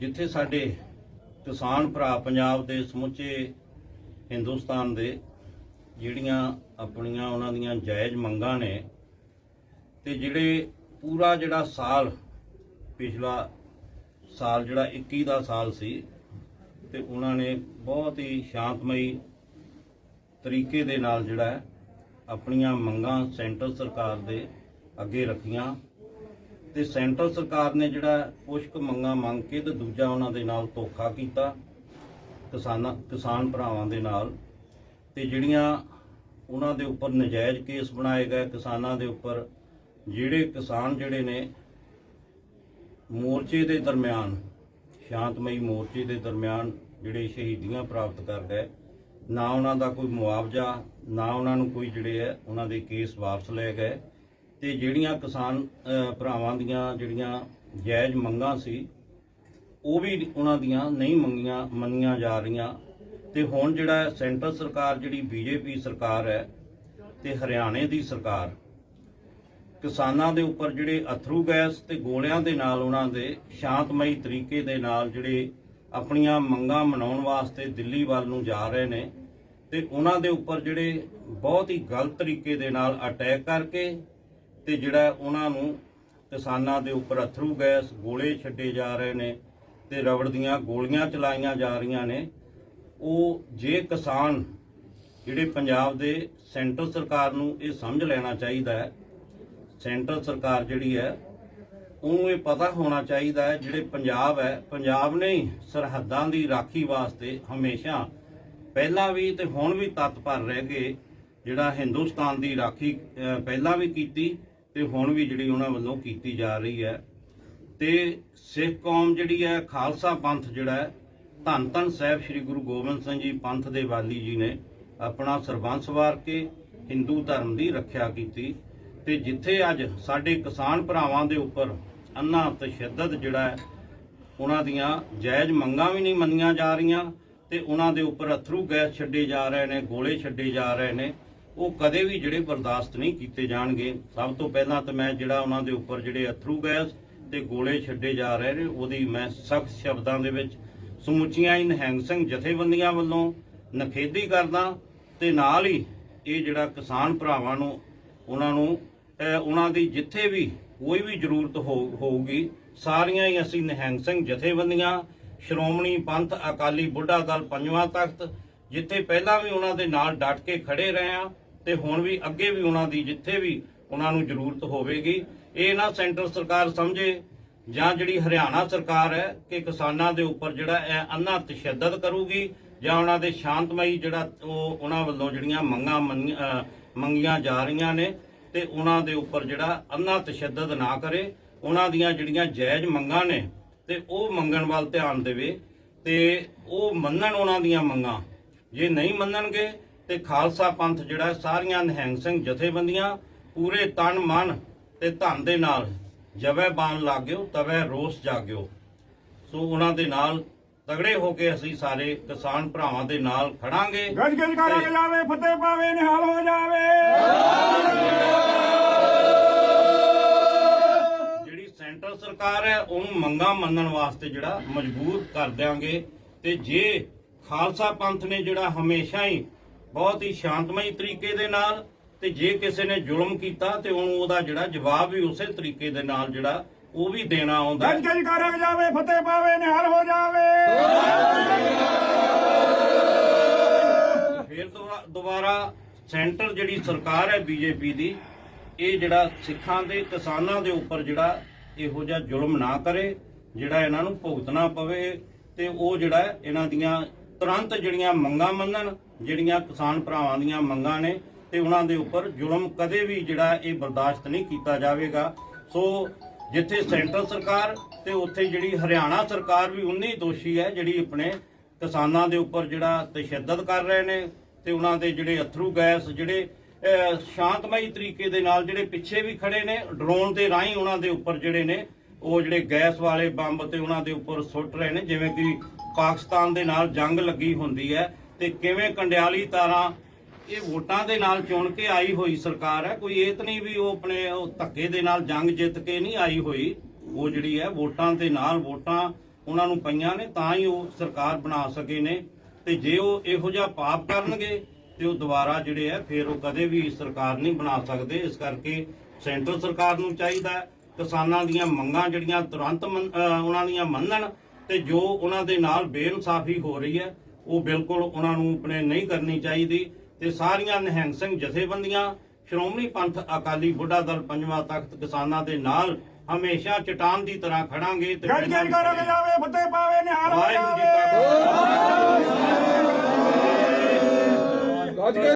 ਜਿੱਥੇ ਸਾਡੇ ਕਿਸਾਨ ਭਰਾ ਪੰਜਾਬ ਦੇ ਸਮੁੱਚੇ ਹਿੰਦੁਸਤਾਨ ਦੇ ਜਿਹੜੀਆਂ ਆਪਣੀਆਂ ਉਹਨਾਂ ਦੀਆਂ ਜਾਇਜ਼ ਮੰਗਾਂ ਨੇ ਤੇ ਜਿਹੜੇ ਪੂਰਾ ਜਿਹੜਾ ਸਾਲ, ਪਿਛਲਾ ਸਾਲ ਜਿਹੜਾ 21 ਦਾ ਸਾਲ ਸੀ ਤੇ ਉਹਨਾਂ ਨੇ ਬਹੁਤ ਹੀ ਸ਼ਾਂਤਮਈ ਤਰੀਕੇ ਦੇ ਨਾਲ ਜਿਹੜਾ ਆਪਣੀਆਂ ਮੰਗਾਂ ਸੈਂਟਰ ਸਰਕਾਰ ਦੇ ਅੱਗੇ ਰੱਖੀਆਂ। ਤੇ ਸੈਂਟਰ ਸਰਕਾਰ ਨੇ ਜਿਹੜਾ ਕੁਝ ਕੁ ਮੰਗਾਂ ਮੰਗ ਕੇ ਤੇ ਦੂਜਾ ਉਹਨਾਂ ਦੇ ਨਾਲ ਧੋਖਾ ਕੀਤਾ, ਕਿਸਾਨਾਂ, ਕਿਸਾਨ ਭਰਾਵਾਂ ਦੇ ਨਾਲ। ਤੇ ਜਿਹੜੀਆਂ ਉਹਨਾਂ ਦੇ ਉੱਪਰ ਨਜਾਇਜ਼ ਕੇਸ ਬਣਾਏ ਗਏ, ਕਿਸਾਨਾਂ ਦੇ ਉੱਪਰ, ਜਿਹੜੇ ਕਿਸਾਨ ਜਿਹੜੇ ਨੇ, ਮੋਰਚੇ ਦੇ ਦਰਮਿਆਨ, ਸ਼ਾਂਤਮਈ ਮੋਰਚੇ ਦੇ ਦਰਮਿਆਨ ਜਿਹੜੇ ਸ਼ਹੀਦੀਆਂ ਪ੍ਰਾਪਤ ਕਰ ਗਏ, ਨਾ ਉਹਨਾਂ ਦਾ ਕੋਈ ਮੁਆਵਜ਼ਾ, ਨਾ ਉਹਨਾਂ ਨੂੰ ਕੋਈ ਜਿਹੜੇ ਹੈ, ਉਹਨਾਂ ਦੇ ਕੇਸ ਵਾਪਸ ਲਏ ਗਏ। ਤੇ ਜਿਹੜੀਆਂ ਕਿਸਾਨ ਭਰਾਵਾਂ ਦੀਆਂ ਜਿਹੜੀਆਂ ਜਾਇਜ਼ ਮੰਗਾਂ ਸੀ, ਉਹ ਵੀ ਉਹਨਾਂ ਦੀਆਂ ਨਹੀਂ ਮੰਗੀਆਂ, ਮੰਨੀਆਂ ਜਾ ਰਹੀਆਂ। ਤੇ ਹੁਣ ਜਿਹੜਾ ਸੈਂਟਰ ਸਰਕਾਰ, ਜਿਹੜੀ ਬੀਜੇਪੀ ਸਰਕਾਰ ਹੈ ਤੇ ਹਰਿਆਣੇ ਦੀ ਸਰਕਾਰ, ਕਿਸਾਨਾਂ ਦੇ ਉੱਪਰ ਜਿਹੜੇ ਅਥਰੂ ਗੈਸ ਤੇ ਗੋਲਿਆਂ ਦੇ ਨਾਲ ਉਹਨਾਂ ਦੇ ਸ਼ਾਂਤਮਈ ਤਰੀਕੇ ਦੇ ਨਾਲ ਜਿਹੜੇ ਆਪਣੀਆਂ ਮੰਗਾਂ ਮਨਾਉਣ ਵਾਸਤੇ ਦਿੱਲੀ ਵੱਲ ਨੂੰ ਜਾ ਰਹੇ ਨੇ, ਤੇ ਉਹਨਾਂ ਦੇ ਉੱਪਰ ਜਿਹੜੇ ਬਹੁਤ ਹੀ ਗਲਤ ਤਰੀਕੇ ਦੇ ਨਾਲ ਅਟੈਕ ਕਰਕੇ ਤੇ ਜਿਹੜਾ ਉਹਨਾਂ ਨੂੰ ਕਿਸਾਨਾਂ ਦੇ ਉੱਪਰ ਅਥਰੂ ਗੈਸ ਗੋਲੇ ਛੱਡੇ ਜਾ ਰਹੇ ਨੇ ਤੇ ਰਬੜ ਦੀਆਂ ਗੋਲੀਆਂ ਚਲਾਈਆਂ ਜਾ ਰਹੀਆਂ ਨੇ, ਉਹ ਜੇ ਕਿਸਾਨ ਜਿਹੜੇ ਪੰਜਾਬ ਦੇ ਸੈਂਟਰ ਸਰਕਾਰ ਨੂੰ ਇਹ ਸਮਝ ਲੈਣਾ ਚਾਹੀਦਾ ਹੈ, ਸੈਂਟਰ ਸਰਕਾਰ ਜਿਹੜੀ ਹੈ, ਉਹਨੂੰ ਇਹ ਪਤਾ ਹੋਣਾ ਚਾਹੀਦਾ ਹੈ ਜਿਹੜੇ ਪੰਜਾਬ ਹੈ, ਪੰਜਾਬ ਨੇ ਸਰਹੱਦਾਂ ਦੀ ਰਾਖੀ ਵਾਸਤੇ ਹਮੇਸ਼ਾ ਪਹਿਲਾਂ ਵੀ ਤੇ ਹੁਣ ਵੀ ਤਤਪਰ ਰਹਿ ਗਏ ਜਿਹੜਾ ਹਿੰਦੁਸਤਾਨ ਦੀ ਰਾਖੀ ਪਹਿਲਾਂ ਵੀ ਕੀਤੀ ਤੇ ਹੁਣ ਵੀ ਜਿਹੜੀ ਉਹਨਾਂ ਵੱਲੋਂ ਕੀਤੀ ਜਾ ਰਹੀ ਹੈ। ਤੇ ਸਿੱਖ ਕੌਮ ਜਿਹੜੀ ਹੈ, ਖਾਲਸਾ ਪੰਥ ਜਿਹੜਾ ਹੈ, ਧੰਨ ਧੰਨ ਸਾਹਿਬ ਸ੍ਰੀ ਗੁਰੂ ਗੋਬਿੰਦ ਸਿੰਘ ਜੀ ਪੰਥ ਦੇ ਵਾਲੀ ਜੀ ਨੇ ਆਪਣਾ ਸਰਬੰਸ ਵਾਰ ਕੇ ਹਿੰਦੂ ਧਰਮ ਦੀ ਰੱਖਿਆ ਕੀਤੀ। ਤੇ ਜਿੱਥੇ ਅੱਜ ਸਾਡੇ ਕਿਸਾਨ ਭਰਾਵਾਂ ਦੇ ਉੱਪਰ ਅੰਨਾ ਤਸ਼ੱਦਦ ਜਿਹੜਾ ਹੈ, ਉਹਨਾਂ ਦੀਆਂ ਜਾਇਜ਼ ਮੰਗਾਂ ਵੀ ਨਹੀਂ ਮੰਨੀਆਂ ਜਾ ਰਹੀਆਂ ਤੇ ਉਹਨਾਂ ਦੇ ਉੱਪਰ ਅਥਰੂ ਗੈਸ ਛੱਡੇ ਜਾ ਰਹੇ ਨੇ, ਗੋਲੇ ਛੱਡੇ ਜਾ ਰਹੇ ਨੇ। ਉਹ ਕਦੇ ਵੀ ਜਿਹੜੇ ਬਰਦਾਸ਼ਤ ਨਹੀਂ ਕੀਤੇ ਜਾਣਗੇ। ਸਭ ਤੋਂ ਪਹਿਲਾਂ ਤਾਂ ਮੈਂ ਜਿਹੜਾ ਉਹਨਾਂ ਦੇ ਉੱਪਰ ਜਿਹੜੇ ਅਥਰੂ ਗੈਸ ਤੇ ਗੋਲੇ ਛੱਡੇ ਜਾ ਰਹੇ ਨੇ, ਉਹਦੀ ਮੈਂ ਸਖਤ ਸ਼ਬਦਾਂ ਦੇ ਵਿੱਚ ਸਮੁੱਚੀਆਂ ਹੀ ਨਿਹੰਗ ਸਿੰਘ ਜਥੇਬੰਦੀਆਂ ਵੱਲੋਂ ਨਖੇਦੀ ਕਰਦਾ ਤੇ ਨਾਲ ਹੀ ਇਹ ਜਿਹੜਾ ਕਿਸਾਨ ਭਰਾਵਾਂ ਨੂੰ, ਉਹਨਾਂ ਨੂੰ ਉਹਨਾਂ ਦੀ ਜਿੱਥੇ ਵੀ ਕੋਈ ਵੀ ਜ਼ਰੂਰਤ ਹੋ- ਹੋਊਗੀ, ਸਾਰੀਆਂ ਹੀ ਅਸੀਂ ਨਿਹੰਗ ਸਿੰਘ ਜਥੇਬੰਦੀਆਂ, ਸ਼੍ਰੋਮਣੀ ਪੰਥ, ਅਕਾਲੀ ਬੁੱਢਾ ਦਲ ਪੰਜਵਾਂ ਤਖਤ, ਜਿੱਥੇ ਪਹਿਲਾਂ ਵੀ ਉਹਨਾਂ ਦੇ ਨਾਲ ਡਟ ਕੇ ਖੜੇ ਰਹੇ ਆ ਤੇ ਹੁਣ ਵੀ ਅੱਗੇ ਵੀ ਉਹਨਾਂ ਦੀ ਜਿੱਥੇ ਵੀ ਉਹਨਾਂ ਨੂੰ ਜ਼ਰੂਰਤ ਹੋਵੇਗੀ, ਇਹ ਨਾ ਸੈਂਟਰ ਸਰਕਾਰ ਸਮਝੇ ਜਾਂ ਜਿਹੜੀ ਹਰਿਆਣਾ ਸਰਕਾਰ ਹੈ ਕਿ ਕਿਸਾਨਾਂ ਦੇ ਉੱਪਰ ਜਿਹੜਾ ਇਹ ਅੰਨਾ ਤਸ਼ੱਦਦ ਕਰੂਗੀ ਜਾਂ ਉਹਨਾਂ ਦੇ ਸ਼ਾਂਤਮਈ ਜਿਹੜਾ ਉਹ ਉਹਨਾਂ ਵੱਲੋਂ ਜਿਹੜੀਆਂ ਮੰਗਾਂ ਮੰਗੀਆਂ ਜਾ ਰਹੀਆਂ ਨੇ ਤੇ ਉਹਨਾਂ ਦੇ ਉੱਪਰ ਜਿਹੜਾ ਅੰਨਾ ਤਸ਼ੱਦਦ ਨਾ ਕਰੇ, ਉਹਨਾਂ ਦੀਆਂ ਜਿਹੜੀਆਂ ਜਾਇਜ਼ ਮੰਗਾਂ ਨੇ ਤੇ ਉਹ ਮੰਗਣ ਵੱਲ ਧਿਆਨ ਦੇਵੇ ਤੇ ਉਹ ਮੰਨਣ ਉਹਨਾਂ ਦੀਆਂ ਮੰਗਾਂ। ਜੇ ਨਹੀਂ ਮੰਨਣਗੇ ਤੇ ਖਾਲਸਾ ਪੰਥ ਜਿਹੜਾ ਸਾਰੀਆਂ ਨਿਹੰਗ ਸਿੰਘ ਜਥੇਬੰਦੀਆਂ ਪੂਰੇ ਤਨ ਮਨ ਤੇ ਧਨ ਦੇ ਨਾਲ ਜਵੇ ਬਾਣ ਲਾਗਿਓ ਤਵੇ ਰੋਸ ਜਾਗਿਓ। ਸੋ ਉਹਨਾਂ ਦੇ ਨਾਲ ਤਗੜੇ ਹੋ ਕੇ ਅਸੀਂ ਸਾਰੇ ਕਿਸਾਨ ਭਰਾਵਾਂ ਦੇ ਨਾਲ ਖੜਾਂਗੇ। ਗੱਜ ਗੱਜ ਕਰਾਂਗੇ ਜਾਵੇ ਫਤਿਹ ਪਾਵੇ ਨਿਹਾਲ ਹੋ ਜਾਵੇ। ਜਿਹੜੀ ਸੈਂਟਰ ਸਰਕਾਰ ਹੈ ਉਹਨੂੰ ਮੰਗਾਂ ਮੰਨਣ ਵਾਸਤੇ ਜਿਹੜਾ ਮਜਬੂਰ ਕਰ ਦਿਆਂਗੇ। ਤੇ ਜੇ ਖਾਲਸਾ ਪੰਥ ਨੇ ਜਿਹੜਾ ਹਮੇਸ਼ਾ ਹੀ ਬਹੁਤ ਹੀ ਸ਼ਾਂਤਮਈ ਤਰੀਕੇ ਦੇ ਨਾਲ ਤੇ ਜੇ ਕਿਸੇ ਨੇ ਜ਼ੁਲਮ ਕੀਤਾ ਤੇ ਉਹਨੂੰ ਉਹਦਾ ਜਿਹੜਾ ਜਵਾਬ ਵੀ ਉਸੇ ਤਰੀਕੇ ਦੇ ਨਾਲ ਜਿਹੜਾ ਉਹ ਵੀ ਦੇਣਾ ਆਉਂਦਾ ਗੱਜ ਗੱਜ ਕਰਾਂਗੇ ਜਾਵੇ ਫਤਿਹ ਪਾਵੇ ਨਿਹਾਲ ਹੋ ਜਾਵੇ। ਫਿਰ ਦੁਬਾ- ਦੁਬਾਰਾ ਸੈਂਟਰ ਜਿਹੜੀ ਸਰਕਾਰ ਹੈ ਬੀਜੇਪੀ ਦੀ ਇਹ ਜਿਹੜਾ ਸਿੱਖਾਂ ਦੇ ਕਿਸਾਨਾਂ ਦੇ ਉੱਪਰ ਜਿਹੜਾ ਇਹੋ ਜਿਹਾ ਜ਼ੁਲਮ ਨਾ ਕਰੇ ਜਿਹੜਾ ਇਹਨਾਂ ਨੂੰ ਭੁਗਤਣਾ ਪਵੇ ਤੇ ਉਹ ਜਿਹੜਾ ਇਹਨਾਂ ਦੀਆਂ ਤੁਰੰਤ ਜਿਹੜੀਆਂ ਮੰਗਾਂ ਮੰਨਣ ਜਿਹੜੀਆਂ ਕਿਸਾਨ ਭਰਾਵਾਂ ਦੀਆਂ ਮੰਗਾਂ ਨੇ ਤੇ ਉਹਨਾਂ ਦੇ ਉੱਪਰ ਜ਼ੁਲਮ ਕਦੇ ਵੀ ਜਿਹੜਾ ਇਹ ਬਰਦਾਸ਼ਤ ਨਹੀਂ ਕੀਤਾ ਜਾਵੇਗਾ। ਸੋ ਜਿੱਥੇ ਸੈਂਟਰ ਸਰਕਾਰ ਤੇ ਉੱਥੇ ਜਿਹੜੀ ਹਰਿਆਣਾ ਸਰਕਾਰ ਵੀ ਉਨੀ ਦੋਸ਼ੀ ਹੈ ਜਿਹੜੀ ਆਪਣੇ ਕਿਸਾਨਾਂ ਦੇ ਉੱਪਰ ਜਿਹੜਾ ਤਸ਼ੱਦਦ ਕਰ ਰਹੇ ਨੇ ਤੇ ਉਹਨਾਂ ਦੇ ਜਿਹੜੇ ਅਥਰੂ ਗੈਸ ਜਿਹੜੇ ਅਹ, ਸ਼ਾਂਤਮਈ ਤਰੀਕੇ ਦੇ ਨਾਲ ਜਿਹੜੇ ਪਿੱਛੇ ਵੀ ਖੜੇ ਨੇ ਡਰੋਨ ਦੇ ਰਾਹੀਂ ਉਹਨਾਂ ਦੇ ਉੱਪਰ ਜਿਹੜੇ ਨੇ ਉਹ ਜਿਹੜੇ ਗੈਸ ਵਾਲੇ ਬੰਬ ਤੇ ਉਹਨਾਂ ਦੇ ਉੱਪਰ ਸੁੱਟ ਰਹੇ ਨੇ ਜਿਵੇਂ ਕਿ ਪਾਕਿਸਤਾਨ ਦੇ ਨਾਲ ਜੰਗ ਲੱਗੀ ਹੁੰਦੀ ਹੈ। ਤੇ ਕਿਵੇਂ ਕੰਡਿਆਲੀ ਤਾਰਾਂ ਇਹ ਵੋਟਾਂ ਦੇ ਨਾਲ ਚੁਣ ਕੇ ਆਈ ਹੋਈ ਸਰਕਾਰ ਹੈ। ਕੋਈ ਇਹ ਤਾਂ ਨਹੀਂ ਵੀ ਉਹ ਆਪਣੇ ਉਹ ਧੱਕੇ ਦੇ ਨਾਲ ਜੰਗ ਜਿੱਤ ਕੇ ਨਹੀਂ ਆਈ ਹੋਈ। ਉਹ ਜਿਹੜੀ ਹੈ ਵੋਟਾਂ ਦੇ ਨਾਲ ਵੋਟਾਂ ਉਹਨਾਂ ਨੂੰ ਪਈਆਂ ਨੇ, ਤਾਂ ਹੀ ਉਹ ਸਰਕਾਰ ਬਣਾ ਸਕੇ ਨੇ। ਤੇ ਜੇ ਉਹ ਇਹੋ ਜਿਹਾ ਪਾਪ ਕਰਨਗੇ ਤੇ ਉਹ ਦੁਬਾਰਾ ਜਿਹੜੇ ਆ ਫਿਰ ਉਹ ਕਦੇ ਵੀ ਸਰਕਾਰ ਨਹੀਂ ਬਣਾ ਸਕਦੇ। ਇਸ ਕਰਕੇ ਸੈਂਟਰ ਸਰਕਾਰ ਨੂੰ ਚਾਹੀਦਾ ਕਿਸਾਨਾਂ ਦੀਆਂ ਮੰਗਾਂ ਜਿਹੜੀਆਂ ਤੁਰੰਤ ਉਹਨਾਂ ਦੀਆਂ ਮੰਨਣ ਤੇ ਜੋ ਉਹਨਾਂ ਦੇ ਨਾਲ ਬੇਇਨਸਾਫੀ ਹੋ ਰਹੀ ਹੈ ਉਹ ਬਿਲਕੁਲ ਉਹਨਾਂ ਨੂੰ ਆਪਣੇ ਨਹੀਂ ਕਰਨੀ ਚਾਹੀਦੀ ਤੇ ਸਾਰੀਆਂ ਨਿਹੰਗ ਸਿੰਘ ਜਥੇਬੰਦੀਆਂ ਸ਼੍ਰੋਮਣੀ ਪੰਥ ਅਕਾਲੀ ਬੁੱਢਾ ਦਲ ਪੰਜਵਾਂ ਤਖਤ ਕਿਸਾਨਾਂ ਦੇ ਨਾਲ ਹਮੇਸ਼ਾ ਚਟਾਨ ਦੀ ਤਰ੍ਹਾਂ ਖੜਾਂਗੇ ਤੇ ਗੱਜ ਗੱਜ ਕਰੋ ਜਾਵੇ ਫਤਿਹ ਪਾਵੇ ਨਿਹਾਲ ਹੋ ਵਾਹਿਗੁਰੂ ਜੀ ਜਾਵੇ ਕਾ ਖਾਲਸਾ।